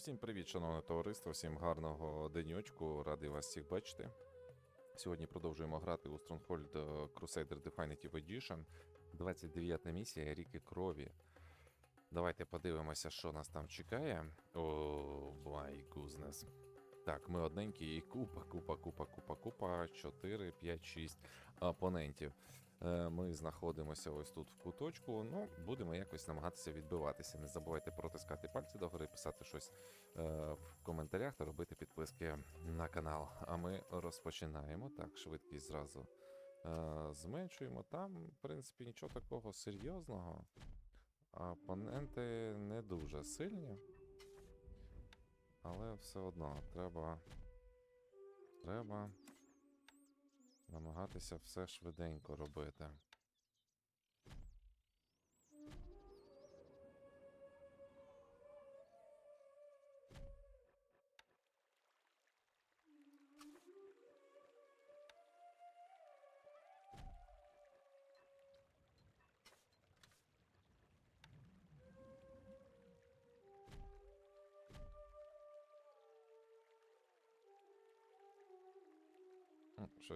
Всім привіт, шановне товариство, всім гарного денечку, радий вас всіх бачити. Сьогодні продовжуємо грати у Stronghold е, Crusader Definitive Edition. 29 місія Ріки Крові. Давайте подивимося, що нас там чекає. О, май гузнес. Так, ми одненькі і купа, купа, купа, купа, купа, 4, 5, 6 опонентів. Е, Ми знаходимося ось тут в куточку. Ну, будемо якось намагатися відбиватися. Не забувайте протискати пальці догори, писати щось е, в коментарях та робити підписки на канал. А ми розпочинаємо. Так, швидкість зразу е, зменшуємо. Там, в принципі, нічого такого серйозного. Опоненти не дуже сильні. Але все одно треба. Треба намагатися все швиденько робити.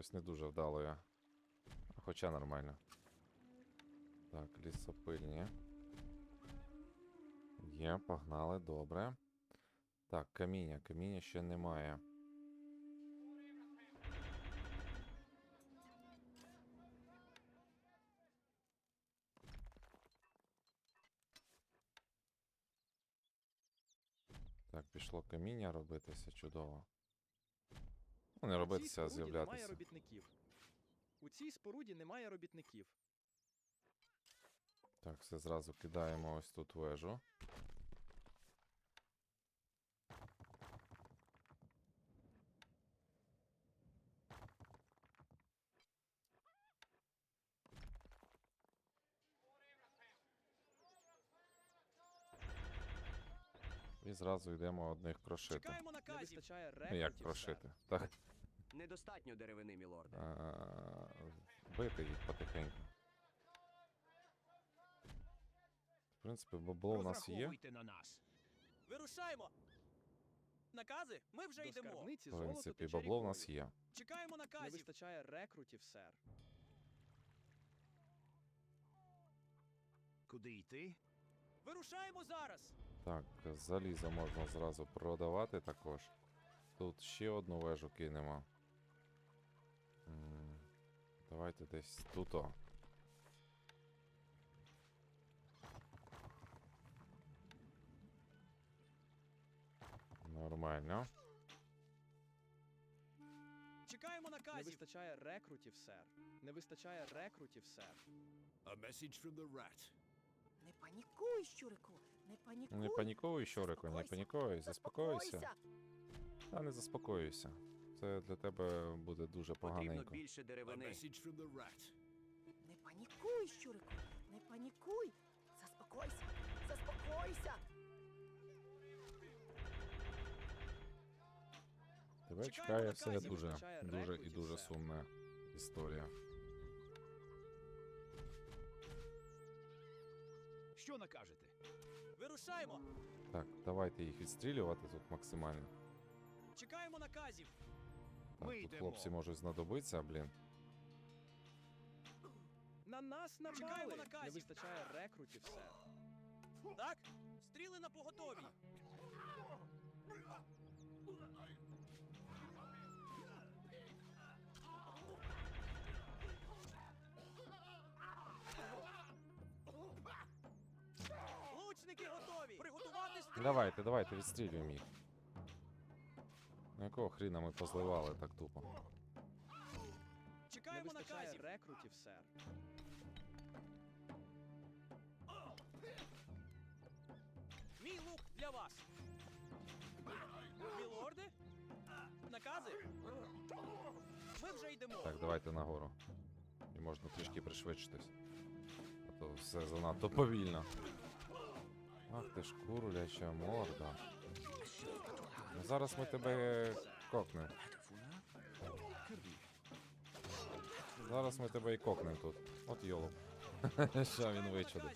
Щось не дуже вдало я. Хоча нормально. Так, лісопильні. Є, погнали, добре. Так, каміння. Каміння ще немає. Так, пішло каміння робитися, чудово. У робитися, з'являтися. робітників. У цій споруді немає робітників. Так, все зразу кидаємо ось тут вежу. І зразу йдемо одних крошити. Чекаємо. Не вистачає Ну як рекрутів, крошити? Так. Недостатньо деревини, мілорде. а, Бити їх потихеньку. В принципі, бабло в нас є. На нас. Вирушаємо! Накази? Ми вже До йдемо. скарбниці В золото принципі, тече бабло в рікою. нас є. Чекаємо Не наказів. вистачає рекрутів, сер. Куди йти? Вирушаємо зараз. Так, залізо можна зразу продавати також. Тут ще одну вежу кинемо. Давайте десь тут. -о. Нормально. Чекаємо Не вистачає рекрутів, сер. Не вистачає рекрутів, сер. A message from the rat. Не панікуй, щурику, не панікуй. Не панікуй, Щорику, не панікуй, заспокойся. Та не заспокоюся. Це для тебе буде дуже Потрібно поганенько. більше деревини. Не панікуй, щурику, не панікуй. Заспокойся, заспокойся. Тебе чекає все наказів, дуже, вистачає дуже і дуже сумна історія. Що накажете? Вирушаємо. Так, давайте їх відстрілювати тут максимально. Чекаємо наказів. Ми тут йдемо. хлопці можуть знадобитися, блін. На нас напали. Чекаємо Не вистачає рекрутів, сер. Так? Стріли на поготові. Лучники готові! Приготувати стріли! Давайте, давайте, відстрілюємо їх. Ну якого хріна ми позливали так тупо? Чекаємо наказів. рекрутів, сер. Мій лук для вас. Мілорди? Накази? Ми вже йдемо. Так, давайте нагору. І можна трішки пришвидшитись. А то все занадто повільно. Ах ти ж курляча морда. Зараз ми тебе кокнемо. Зараз ми тебе і кокнемо тут. От йолоп. Що він вичудив.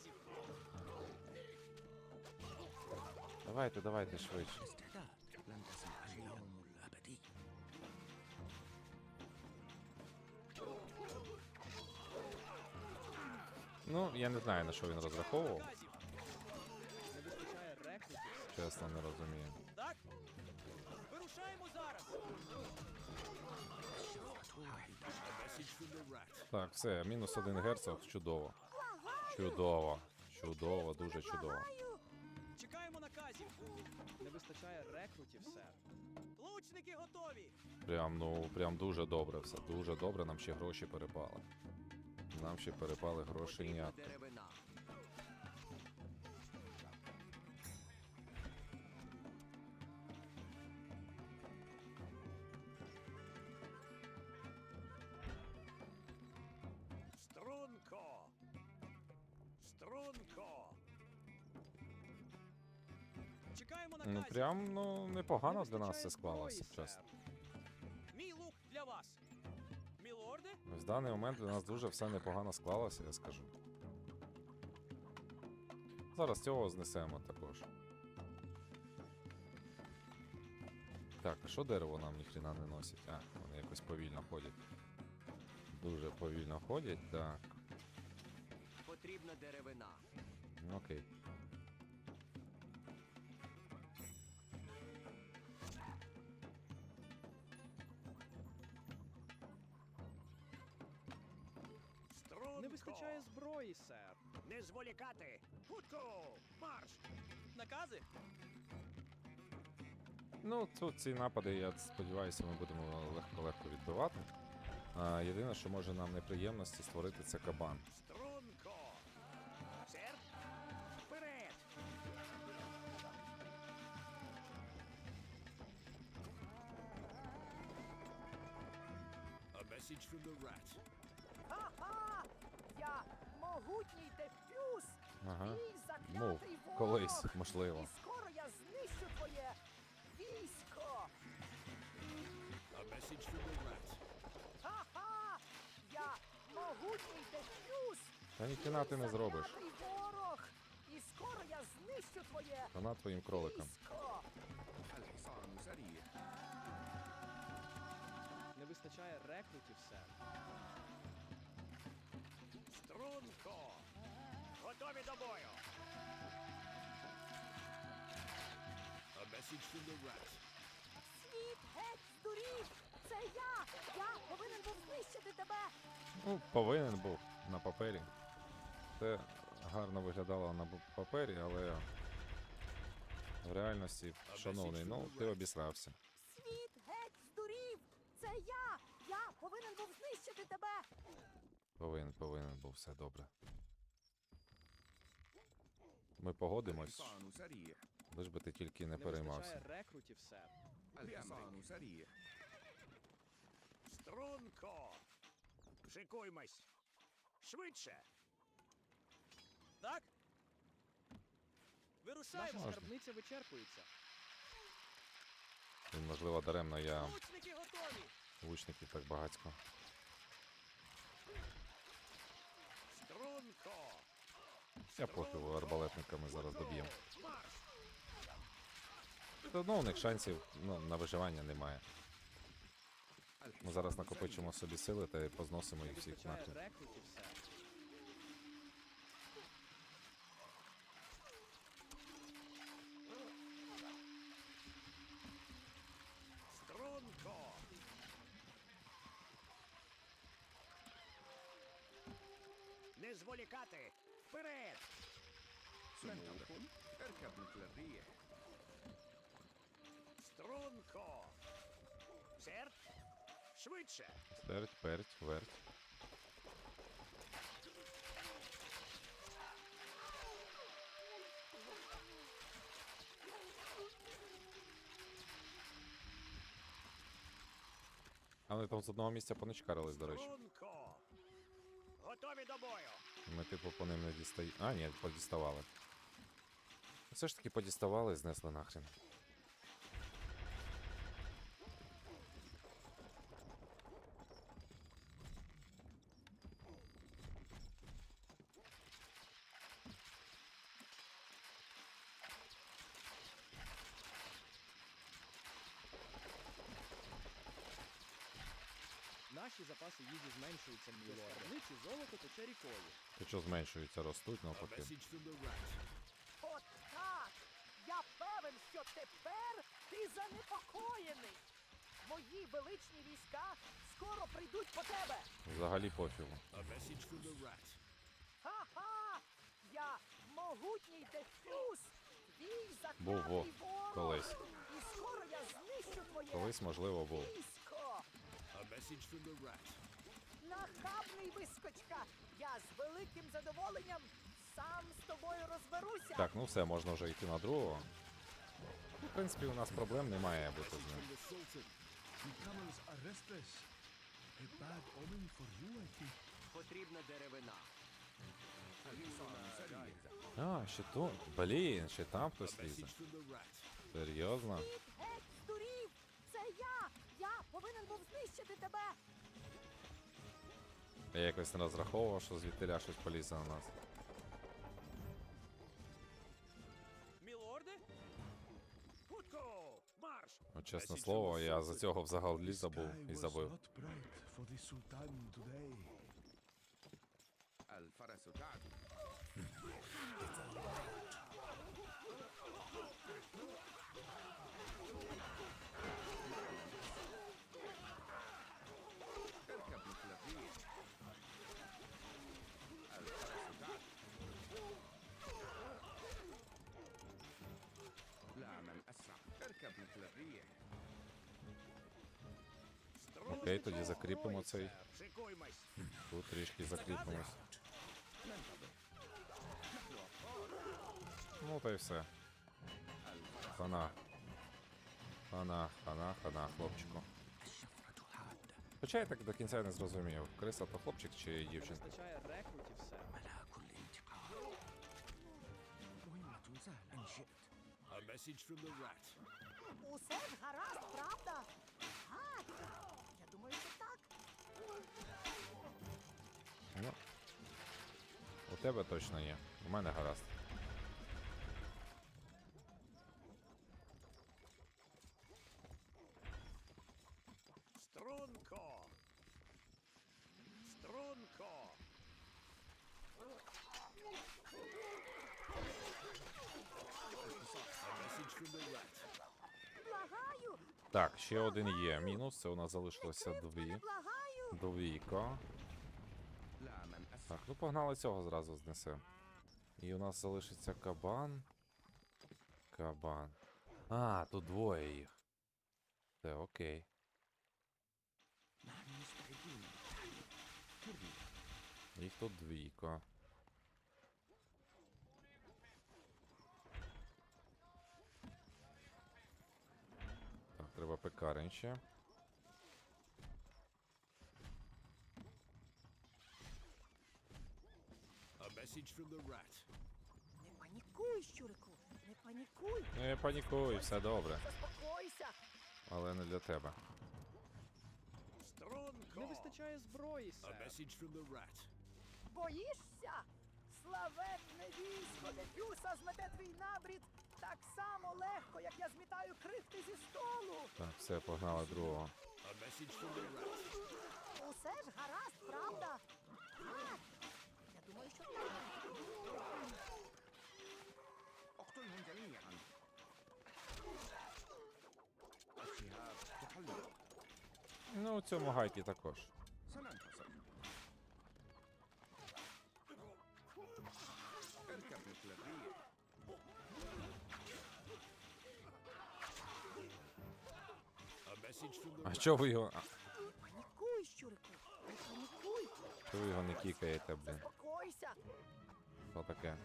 Давайте, давайте швидше. Ну, я не знаю, на що він розраховував. Чесно, не розумію. Так, все, мінус один герцог, чудово. Чудово. Чудово, дуже чудово. Чекаємо наказів. Не вистачає рекрутів, сер. Лучники готові. Прям, ну, прям дуже добре все. Дуже добре, нам ще гроші перепали. Нам ще перепали Потрібна прям ну непогано для нас все склалося, чесно. Мій лук для вас. Мілорде? В даний момент для нас дуже все непогано склалося, я скажу. Зараз цього знесемо також. Так, а що дерево нам ніхрена не носить? А, вони якось повільно ходять. Дуже повільно ходять, так. Потрібна деревина. Окей. Вистачає зброї, сер. Не зволікати! Хутко! Марш! Накази? Ну, тут ці напади, я сподіваюся, ми будемо легко-легко відбивати. А, єдине, що може нам неприємності створити, це кабан. Струнко! Сер! Вперед! A message from the rat. Ха-ха! Могутній Дефюз! Ага. Твій заклятий ворог! колись, можливо. І скоро я знищу твоє військо! Ха-ха! Я могутній Дефюз! Та ніхіна ти не зробиш. Ворог! І скоро я знищу твоє Вона твоїм військо! Не вистачає рекрутів, сер. Струнко! Готові до бою! A message from the rat. Світ геть здурів! Це я! Я повинен був знищити тебе! Ну, повинен був на папері. Це гарно виглядало на папері, але в реальності, шановний, ну ти обісрався. Світ геть здурів! Це я! Я повинен був знищити тебе! Повинен, повинен був все добре. Ми погодимось, лиш би ти тільки не Не переймався. рекрутів, сер. Струнко! Шикуймось! Швидше! Так? Вирушаємо. Можна. скарбниця вичерпується. Він, можливо, даремно я Лучники готові. лучників так багатько. Струнко! Я пофігу, арбалетниками зараз доб'ємо. Все одно у них шансів ну, на виживання немає. Ми зараз накопичимо собі сили та позносимо їх всіх нахід. Швидше! Стерть, перть, верть. А вони там з одного місця поничкарились, до речі. Готові до бою! Ми, типу, по ним не дістаємо. А, ні, подіставали. Все ж таки подіставали і знесли нахрен. Ваші запаси їжі зменшуються, мілорде. Скарбниці То що зменшується, ростуть навпаки. От так! Я певен, що тепер ти занепокоєний. Мої величні війська скоро прийдуть по тебе. Взагалі пофігу. Ха-ха! Я могутній дефюз! Твій Був ворог! колись. І скоро я знищу твоє Колись, можливо, був. військо! Нахабний вискочка! Я з великим задоволенням сам з тобою розберуся! Так, ну все, можна вже йти на другого. Ну, В принципі, у нас проблем немає бути з ним. Потрібна деревина. А, ще тут. Блін, ще там хтось лізе. Серйозно? Геть, здурів! Це я! Я повинен був знищити тебе! Я якось не розраховував, що звідтиля щось полізе на нас. Мілорде? Хутко! Марш! Ну, чесне слово, я за цього взагалі забув і забив. Окей, тоді закріпимо цей. Тут трішки закріпимось. Ну та й все. Хана. Хана, хана, хана, хлопчику. Хоча я так до кінця не зрозумів. Криса то хлопчик чи дівчинка? Усе гаразд, правда? Так, тебе точно є. У мене гаразд. Струнко! Струнко! Так, ще один є. Мінус. Це у нас залишилося дві. Благаю! Так, ну погнали цього зразу знесем. І у нас залишиться кабан. Кабан. А, тут двоє їх. Це окей. Їх тут двійко. Так, треба пекарень ще. Не панікуй, щурику! Не панікуй! Не панікуй, все добре. Заспокойся! Але не для тебе. Не вистачає зброї, сер. Боїшся? Славетне військо Дефюса змете твій набрід так само легко, як я змітаю крихти зі столу. Так, все, погнали другого. Усе ж гаразд, правда? Так. Я думаю, що так. Ну, у цьому гайкі також. А чого ви його. Панікуй, щурику. Панікуй. чого ви його не кікаєте, блін? Що таке?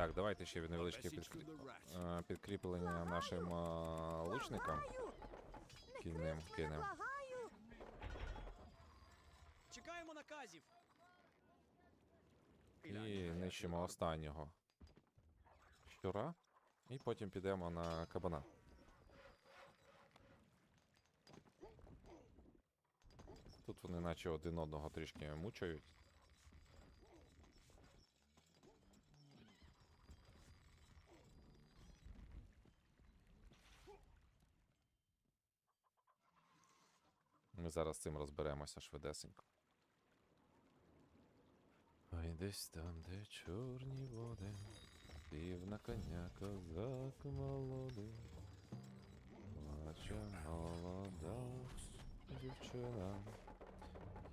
Так, давайте ще невеличке підкрі... е, підкріплення нашим е, лучникам. Кінем кинем. Чекаємо наказів. І нищимо останнього. Щура. І потім підемо на кабана. Тут вони наче один одного трішки мучають. Ми зараз з цим розберемося швидесенько. Ой, десь там, де чорні води, пів на коня козак молодий. Плаче молода дівчина,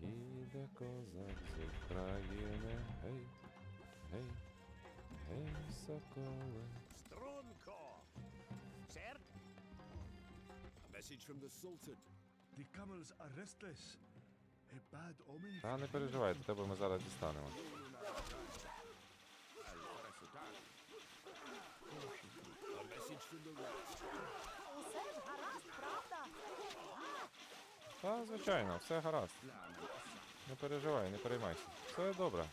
їде козак з України, гей, гей, гей, соколи. Струнко. Сер? A message from the Sultan. The camels are restless. A bad omen. Та не переживай, до тебе ми зараз дістанемо. Усе ж гаразд, правда? Та, звичайно, все гаразд. Не переживай, не переймайся. Все добре.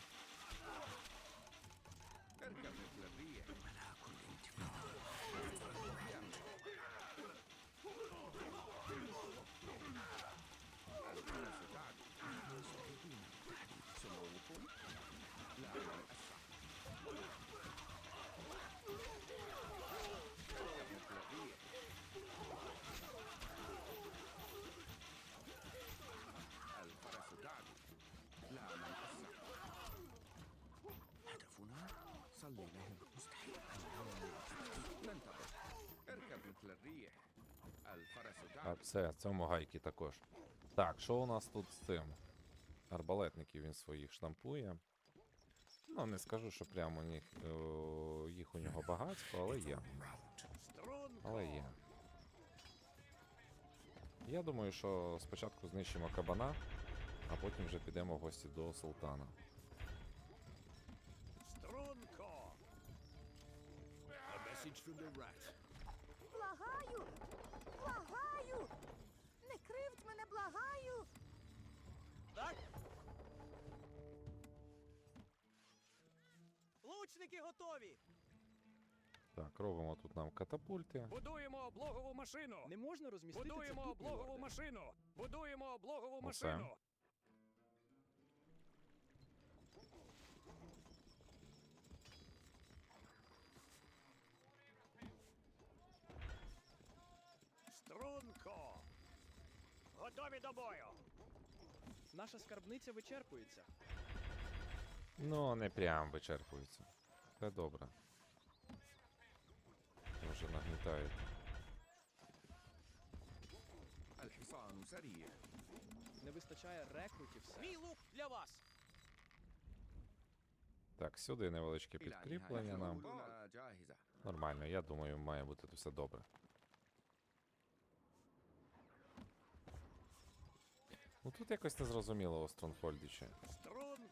almeno А все, в цьому гайки також. Так, що у нас тут з цим? Арбалетників він своїх штампує. Ну, не скажу, що прямо них, о, їх у нього багатство, але є. Але є. Я думаю, що спочатку знищимо кабана, а потім вже підемо в гості до султана. Message from the rat. Благаю! Благаю! Не кривдь мене, благаю! Так? Лучники готові! Так, робимо тут нам катапульти. Будуємо облогову машину. Не можна розмістити Будуємо облогову машину. Будуємо облогову Усе. машину. Готові до бою. Наша скарбниця вичерпується. Ну, не прям вичерпується. Це добре. Вже нагнітають. Не вистачає рекрутів. Мій лук для вас. Так, сюди невеличке підкріплення нам. Нормально, я думаю, має бути все добре. Ну тут якось незрозуміло у Стронфольдічі.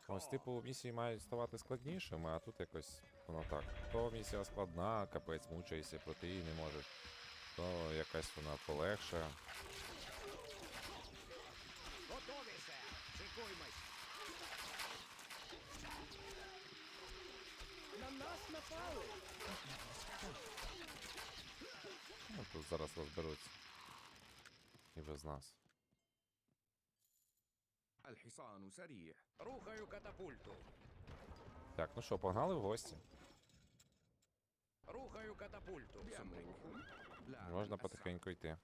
Ось, типу, місії мають ставати складнішими, а тут якось воно так. То місія складна, капець мучаєшся, проти її не можеш. То якась вона полегше. Готові, сер. Шикуймось. На нас напали! Ну, тут зараз розберуться. І без нас. الحصان سريع Рухаю катапульту. Так, ну що, погнали в гості? Рухаю катапульту. بأمركم لا Можна من أسرع. потихеньку йти.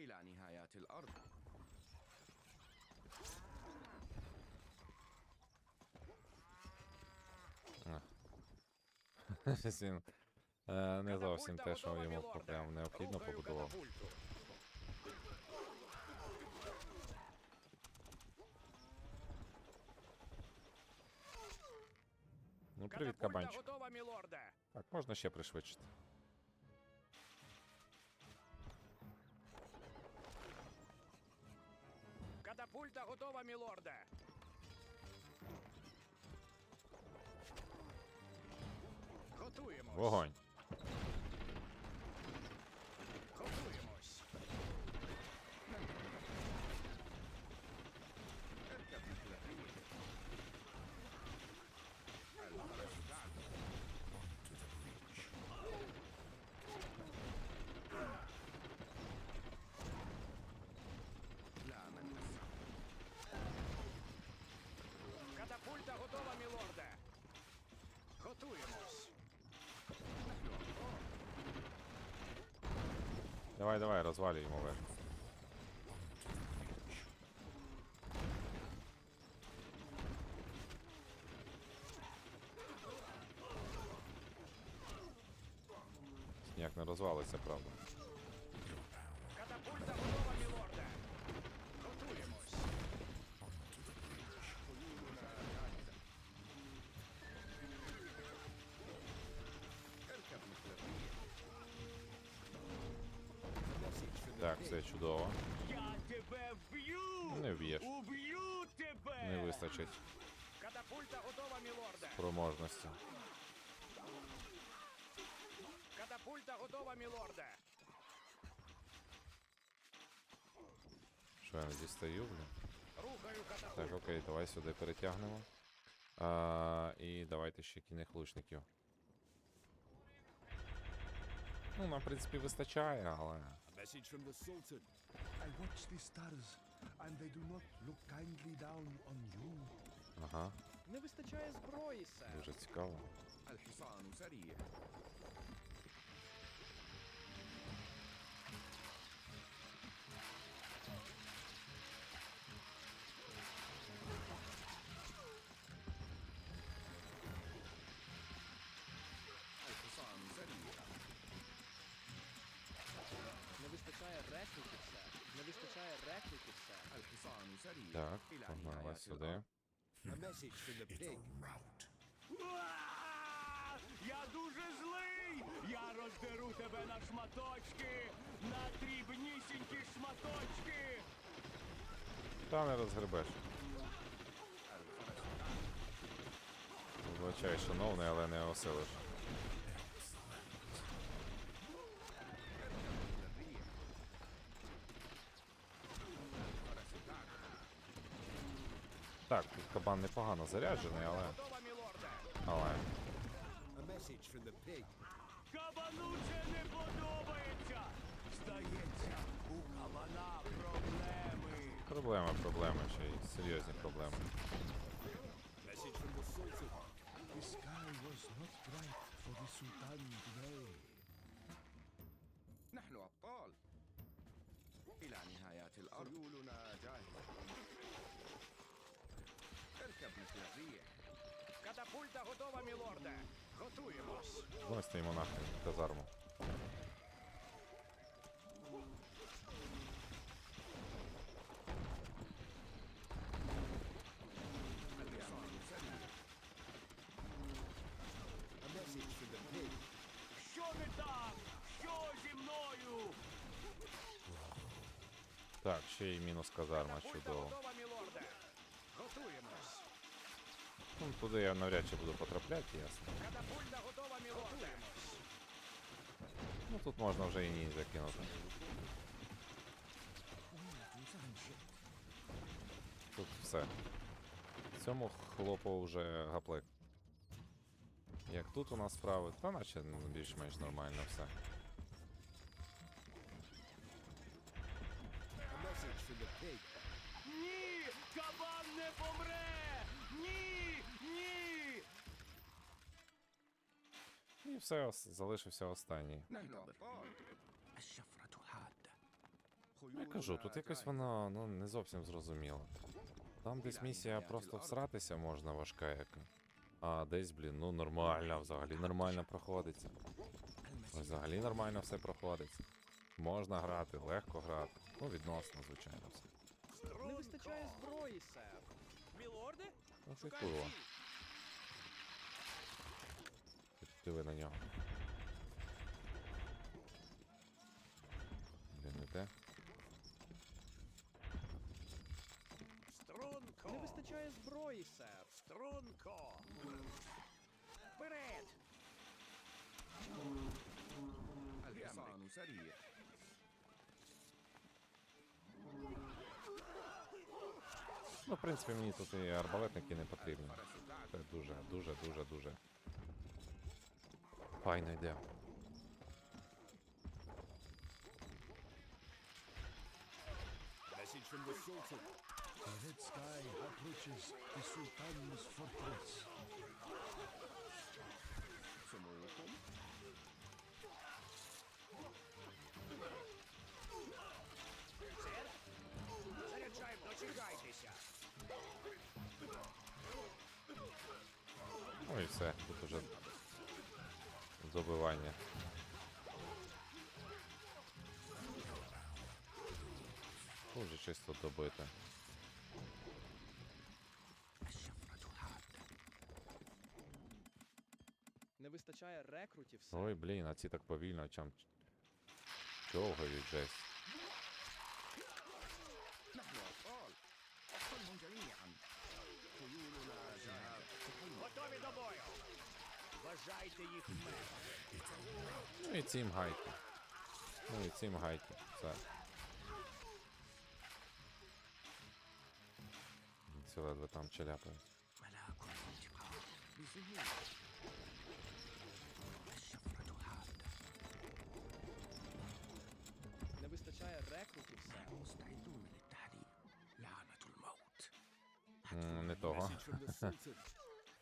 إلى نهايات الأرض Щось Він е, не зовсім Катапульта те, що готова, йому мілорде. прям необхідно Рухаю побудував. Ну, привіт, Катапульта кабанчик. готова, мілорде. Так, можна ще пришвидшити. Катапульта готова, мілорде. Готуємось. Вогонь. Готуємось. Давай, давай, розвалюємо вежу. Ніяк не розвалиться, правда. Все чудово. Я тебе вб'ю! Не вб'єш. Уб'ю тебе! Не вистачить Катапульта готова, мілорде. спроможності. Катапульта готова, мілорде. Що я не дістаю, блін? Рухаю катапульту. Так, окей, давай сюди перетягнемо. А, і давайте ще кінних лучників. Ну, нам, в принципі, вистачає, але. A message from the Sultan. I watch the stars, and they do not look kindly down on you. Ага, Не вистачає зброї, сер. дуже цікаво. الحصان سريع Погнали сюди. Я дуже злий! Я роздеру тебе на шматочки! На дрібнісінькі шматочки! Та не розгребеш. Вибачай, шановний, але не оселиш. Так, тут кабан непогано заряджений, але. Готова, мілорде. Але. A message from the pig. Кабану це не подобається! Здається, у кабана проблеми! Проблема, проблема, ще й серйозні проблеми. Message from the Sultan. The sky was not bright for the Sultan today. نحن أبطال إلى نهايات الأرض خيولنا جاهزة фантазія. Катапульта готова, мілорде. Готуємось. Винести йому нахрен казарму. Що ви там? Що зі мною? Так, ще й мінус казарма чудово. Туди я навряд чи буду потрапляти, ясно. Ну тут можна вже і ні закинути. Тут все. Цьому хлопу вже гаплик. Як тут у нас справи, та наче ну, більш-менш нормально все. все залишився останній. Я кажу, тут якось воно ну, не зовсім зрозуміло. Там десь місія просто всратися можна важка яка. А десь, блін, ну нормально, взагалі нормально проходиться. Взагалі нормально все проходиться. Можна грати, легко грати. Ну, відносно, звичайно, все. Не вистачає зброї, сер. Мілорде? Ну, диви на нього. Де не те? Струнко! Не вистачає зброї, сер. Струнко! Вперед! Альпесану, саріє. Ну, в принципі, мені тут і арбалетники не потрібні. Це дуже, дуже, дуже, дуже файно йде. Message from the Sultan. The red sky approaches the Sultan's fortress. Самойлаком? Сер? Заряджаємо, дочекайтеся! Ну і все, тут уже добивання. Тут вже чисто добити. Не вистачає рекрутів. Ой, блін, а ці так повільно чам човгають жесть. Готові до бою! Вважайте їх мертвими. Ну і цим гайте. Ну і цим гайте. Все. Це ледве там челяпає. Не вистачає рекрутів сам. Не того.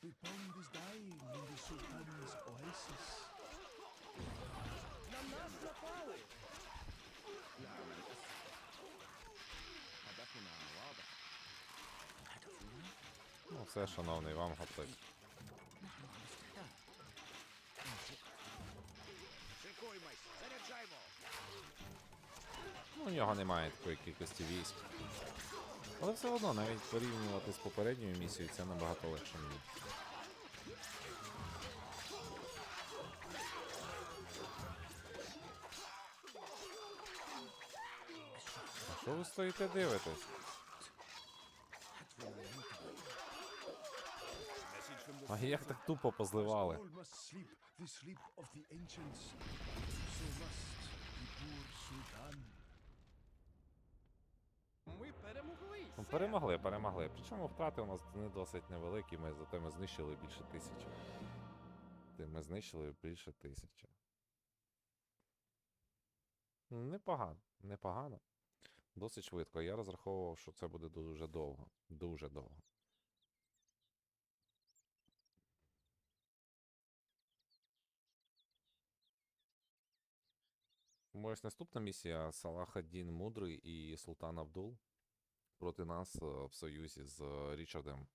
The pond is dying in the Sultan's oasis. На нас напали! Ну все, шановний, вам гоплить. Ну, у нього немає такої кількості військ. Але все одно навіть порівнювати з попередньою місією це набагато легше мені. Стоїте дивитесь? А як так тупо позливали? Ми перемогли! Ну, перемогли, перемогли. Причому втрати у нас не досить невеликі, ми зате ми знищили більше тисячі. Ми знищили більше тисячі. Непогано, непогано. Досить швидко. Я розраховував, що це буде дуже довго. Дуже довго. Ось наступна місія Салах ад-Дін Мудрий і Султан Абдул проти нас е, в союзі з е, Річардом.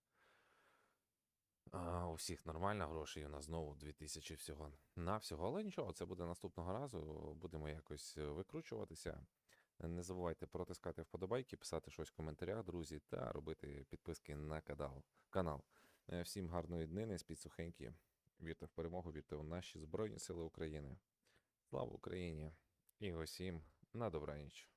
А, у всіх нормально, грошей у нас знову 2000 всього на всього. Але нічого, це буде наступного разу. Будемо якось е, викручуватися. Не забувайте протискати вподобайки, писати щось в коментарях, друзі, та робити підписки на канал. Е, Всім гарної днини, спіть сухенькі. Вірте в перемогу, вірте в наші Збройні Сили України. Слава Україні! І усім на добраніч.